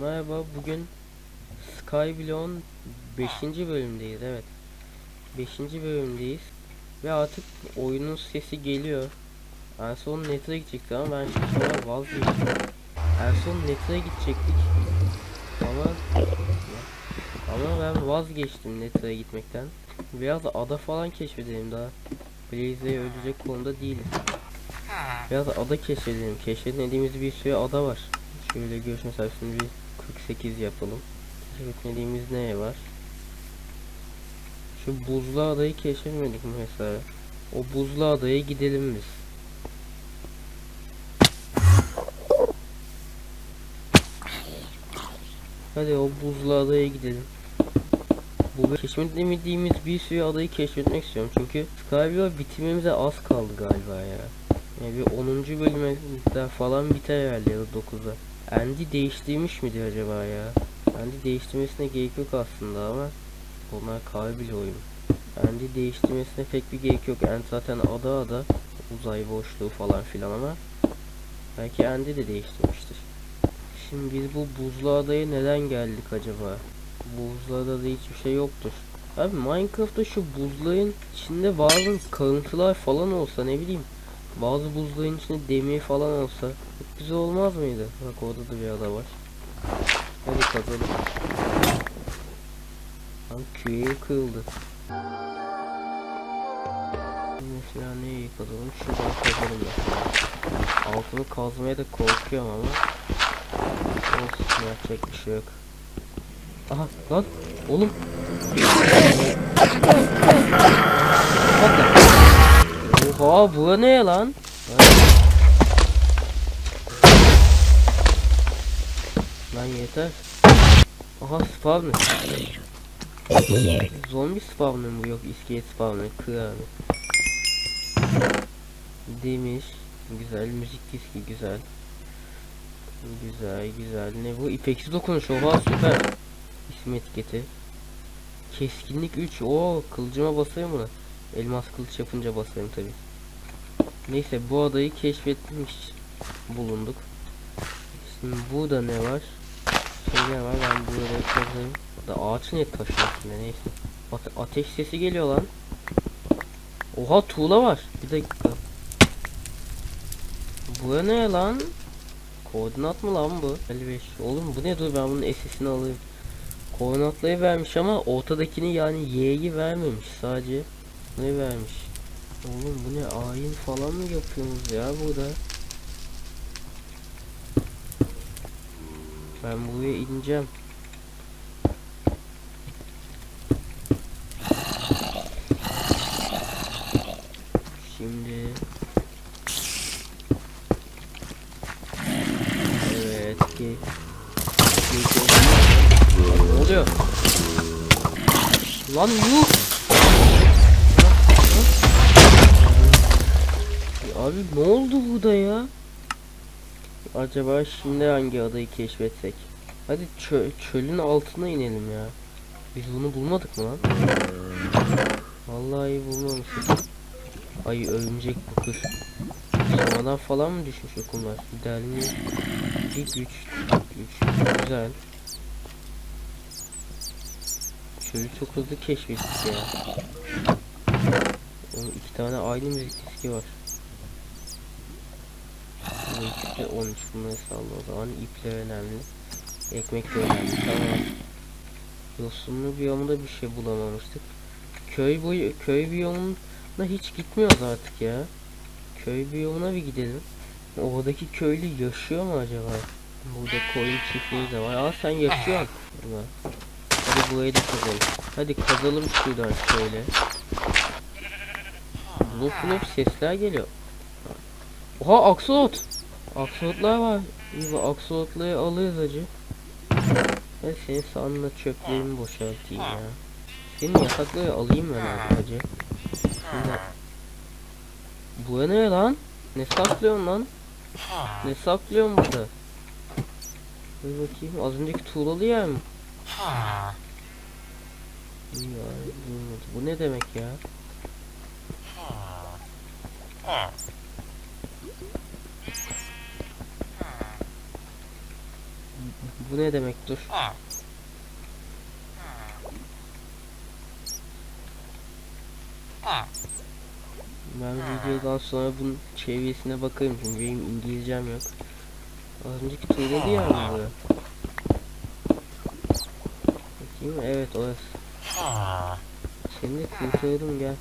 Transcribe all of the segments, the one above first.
Merhaba bugün Skyblock'un 5. bölümdeyiz evet. 5. bölümdeyiz ve artık oyunun sesi geliyor. En son Nether'a gidecektik ama ben sonra vazgeçtim. En son Nether'a gidecektik ama ama ben vazgeçtim Nether'a gitmekten. Biraz ada falan keşfedelim daha. Blaze'e ölecek konuda değiliz. Biraz ada keşfedelim. Keşfetmediğimiz bir sürü ada var. Şöyle görüşme sayfasını bir 48 yapalım. Keşfetmediğimiz ne var? Şu buzlu adayı keşfetmedik mi mesela? O buzlu adaya gidelim biz. Hadi o buzlu adaya gidelim. Bu keşfetmediğimiz bir sürü adayı keşfetmek istiyorum. Çünkü Skyblock bitirmemize az kaldı galiba ya. Yani bir 10. bölüme falan biter herhalde ya da 9'a. Andy değiştirmiş midir acaba ya? Andy değiştirmesine gerek yok aslında ama onlar kahve bile oyun. Andy değiştirmesine pek bir gerek yok. Andy zaten ada ada uzay boşluğu falan filan ama belki Andy de değiştirmiştir. Şimdi biz bu buzlu adaya neden geldik acaba? Buzlu adada hiçbir şey yoktur. Abi Minecraft'ta şu buzların içinde bazı kalıntılar falan olsa ne bileyim bazı buzların içinde demir falan olsa güzel olmaz mıydı? Bak orada da bir ada var. Hadi kazalım. Lan küreği kırıldı. Mesela neyi kazalım? Şuradan kazalım mesela. Altını kazmaya da korkuyorum ama. Olsun yapacak bir şey yok. Aha lan oğlum. Oha bu ne lan? Lan yeter. Aha spawner. Zombi spawner mı yok iskelet spawner kır abi. Demir. Güzel müzik diski güzel. Güzel güzel ne bu ipeksiz dokunuş oha süper. İsim etiketi. Keskinlik 3 o kılıcıma basayım mı? Elmas kılıç yapınca basarım tabi. Neyse bu adayı keşfetmiş bulunduk. Şimdi burada ne var? Şey ne var ben buraya kazayım. Da ağaç ne taşıyor içinde neyse. Ate ateş sesi geliyor lan. Oha tuğla var. Bir dakika. Bu ne lan? Koordinat mı lan bu? 55. Oğlum bu ne dur ben bunun SS'ini alayım. Koordinatları vermiş ama ortadakini yani Y'yi vermemiş sadece ne vermiş? Oğlum bu ne ayin falan mı yapıyorsunuz ya burada? Ben buraya ineceğim. Şimdi Evet ki Ne oluyor? Lan yuh Abi ne oldu burada ya? Acaba şimdi hangi adayı keşfetsek? Hadi çö çölün altına inelim ya. Biz bunu bulmadık mı lan? Vallahi bulmamışız. Ay örümcek bu kız. Sonradan falan mı düşmüş okullar? Delmi bir güç, güç. Güzel. Çölü çok hızlı keşfettik ya. Onun iki tane aynı müzik diski var. İkisi 13 bunları salla o zaman ipler önemli. Ekmek de önemli tamam. Yosunlu biyomda bir şey bulamamıştık. Köy boyu köy biyomuna hiç gitmiyoruz artık ya. Köy biyomuna bir gidelim. Oradaki köylü yaşıyor mu acaba? Burada koyun çiftliği de var. Aa sen yaşıyorsun. Hadi burayı da kazalım. Hadi kazalım şuradan şöyle. Blup blup sesler geliyor. Oha aksolot. Aksolotlar var. İyi bu aksolotları alırız acı. Ben senin sağında çöplerimi boşaltayım ya. Senin yatakları alayım ben abi acı. Şimdi... Bu ne lan? Ne saklıyorsun lan? Ne saklıyorsun burada? Dur bakayım az önceki tuğlalı yer mi? Ya, bu ne demek ya? Bu ne demek dur. Ben videodan sonra bunun çevirisine bakarım çünkü benim İngilizcem yok. Az önceki tuğladı ya mı bu? Bakayım? Evet orası. Seni de kurtardım gel.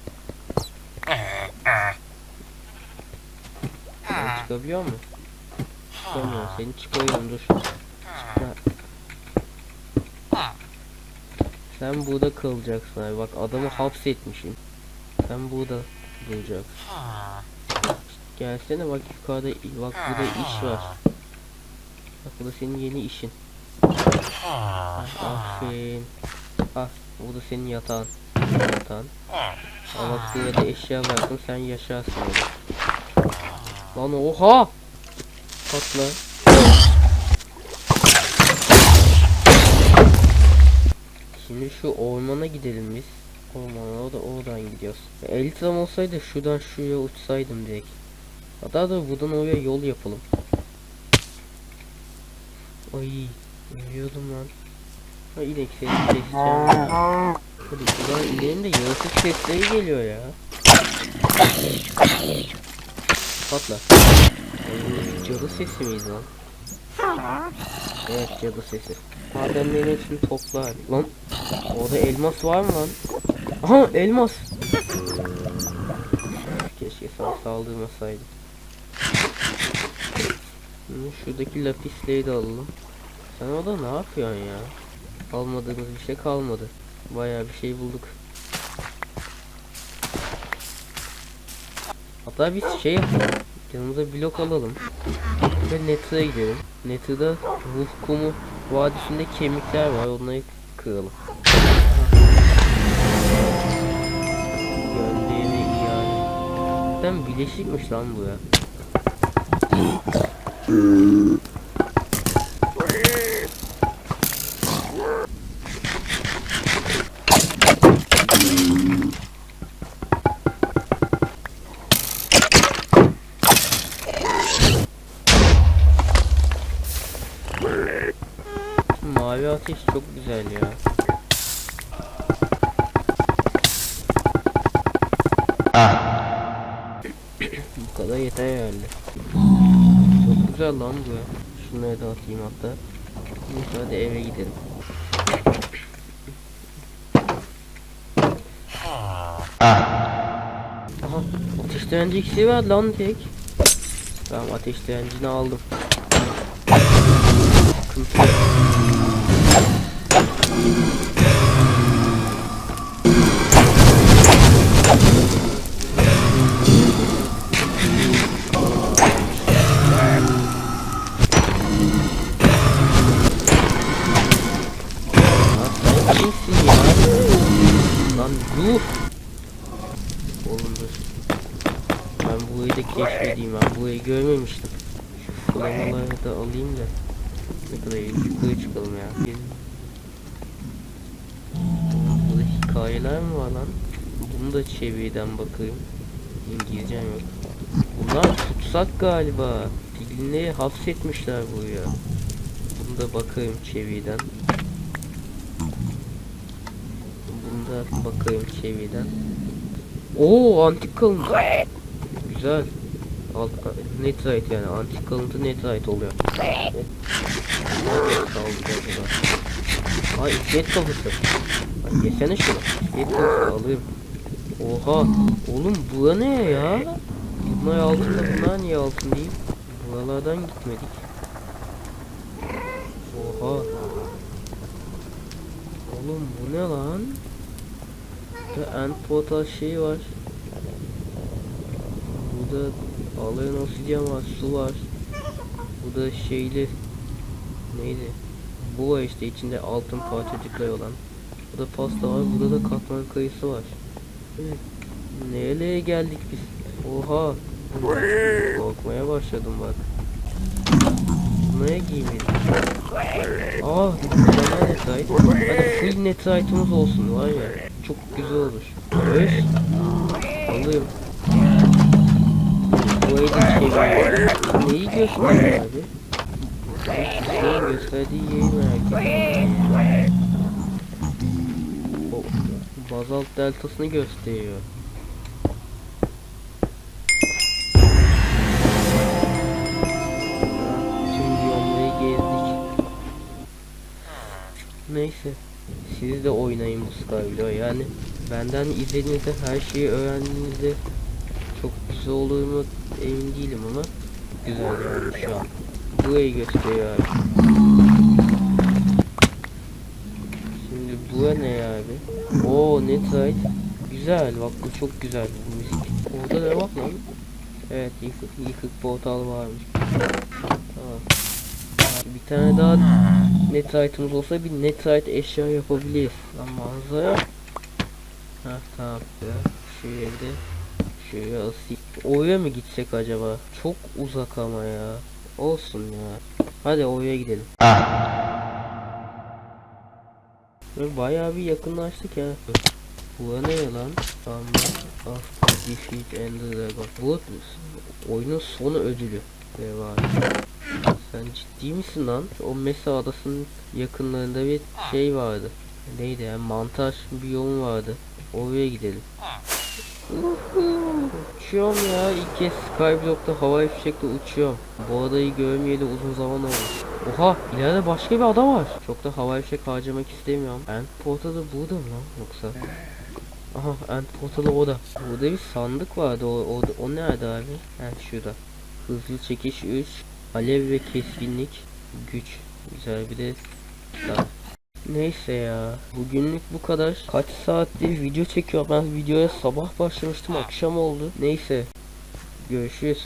Sen çıkabiliyor mu? Çıkamıyor. Seni çıkarıyorum dur. Sen burada kalacaksın abi. Bak adamı hapsetmişim. Sen burada duracaksın. Gelsene bak yukarıda bak burada iş var. Bak bu da senin yeni işin. Aferin. Ah bu da senin yatağın. Yatağın. Aa, bak buraya eşya bıraktım sen yaşarsın orada. Lan oha! Patla. Şimdi şu ormana gidelim biz. Ormana da oradan gidiyoruz. Elitram olsaydı şuradan şuraya uçsaydım direkt. Hatta da buradan oraya yol yapalım. Ay ölüyordum lan. Ha inek sesi keseceğim. Hadi buradan inelim de yaratık sesleri geliyor ya. Patla. Ay, cadı sesi miydi lan? Evet cadı sesi. Madenlerin hepsini topla. Lan orada elmas var mı lan? Aha elmas. Keşke sana saldırmasaydı. Şuradaki lapisleri de alalım. Sen orada ne yapıyorsun ya? Almadığımız bir şey kalmadı. Bayağı bir şey bulduk. Hatta biz şey yapalım. Yanımıza blok alalım. Ve Nether'a gidelim. Nether'da ruh kumu vadisinde kemikler var. Onları kıralım. Zaten bileşikmiş lan bu ya. Mavi ateş çok güzel ya. Bu kadar yeter herhalde. Çok güzel lan bu. Şunları da atayım hatta. Neyse hadi eve gidelim. Aha ateşleyici iksiri var lan tek. Tamam ateşleyicini aldım. Sıkıntı keşfedeyim ben burayı görmemiştim. Şu flamaları da alayım da. Ne kadar iyi yukarı çıkalım ya. Burada hikayeler mi var lan? Bunu da çeviriden bakayım. İngilizcem yok. Bunlar tutsak galiba. Dilini hapsetmişler buraya. Bunu da bakayım çeviriden. Bunu da bakayım çeviriden. Oo antik kalıntı. Güzel. Alt, netrite yani antik kalıntı netrite oluyor. Ay iskelet kafası. Ay yesene şunu. İskelet kafası alayım. Oha. Oğlum bura ne ya? Bunlar altında bunlar niye altın değil? Buralardan gitmedik. Oha. Oğlum bu ne lan? Burada end portal şeyi var. Burada ağlayan obsidyen var, su var. Burada şeyli neydi? Bu var işte içinde altın parçacıklar olan. Burada pasta var, burada da katman kayısı var. Evet. Nereye geldik biz? Oha! Korkmaya başladım bak. Neye giymedik? Aa, mükemmel netrite. Hadi full netrite'ımız olsun var ya. Çok güzel olur. Öf. Alayım. Bu da çeviriyor. Neyi gösteriyor abi? Senin gösterdiği yeri merak. O bazalt deltasını gösteriyor. Neyse. Siz de oynayın bu Skyblock yani. Benden izlediğinizde her şeyi öğrendiğinizde çok güzel olur mu emin değilim ama güzel yani şu an. Burayı gösteriyor abi. Şimdi bura ne abi? Oo Netrite. Güzel bak bu çok güzel bu müzik. Orada ne bak lan? Evet yıkık, yıkık portal varmış. Tamam. Bir tane daha Netrite'ımız olsa bir Netrite eşya yapabiliriz. Lan manzara. Ha tamam. Şu evde şuraya asayım. Oraya mı gitsek acaba? Çok uzak ama ya. Olsun ya. Hadi oraya gidelim. Böyle bayağı bir yakınlaştık ya. Bu ne lan? Tamam. After defeat Ender Dragon. Bu oyunun sonu ödülü. Ne var? Sen ciddi misin lan? O Mesa adasının yakınlarında bir şey vardı. Neydi ya? Mantar bir yolun vardı. Oraya gidelim. Uçuyorum ya. İlk kez Skyblock'ta havai fişekle uçuyorum. Bu adayı görmeyeli uzun zaman olmuş. Oha ileride başka bir ada var. Çok da havai fişek harcamak istemiyorum. End portalı burada mı lan yoksa? Aha end portalı o da. Burada bir sandık vardı. O, o, o nerede abi? Heh şurada. Hızlı çekiş 3. Alev ve keskinlik. Güç. Güzel bir de silah. Neyse ya. Bugünlük bu kadar. Kaç saattir video çekiyorum. Ben videoya sabah başlamıştım. Akşam oldu. Neyse. Görüşürüz.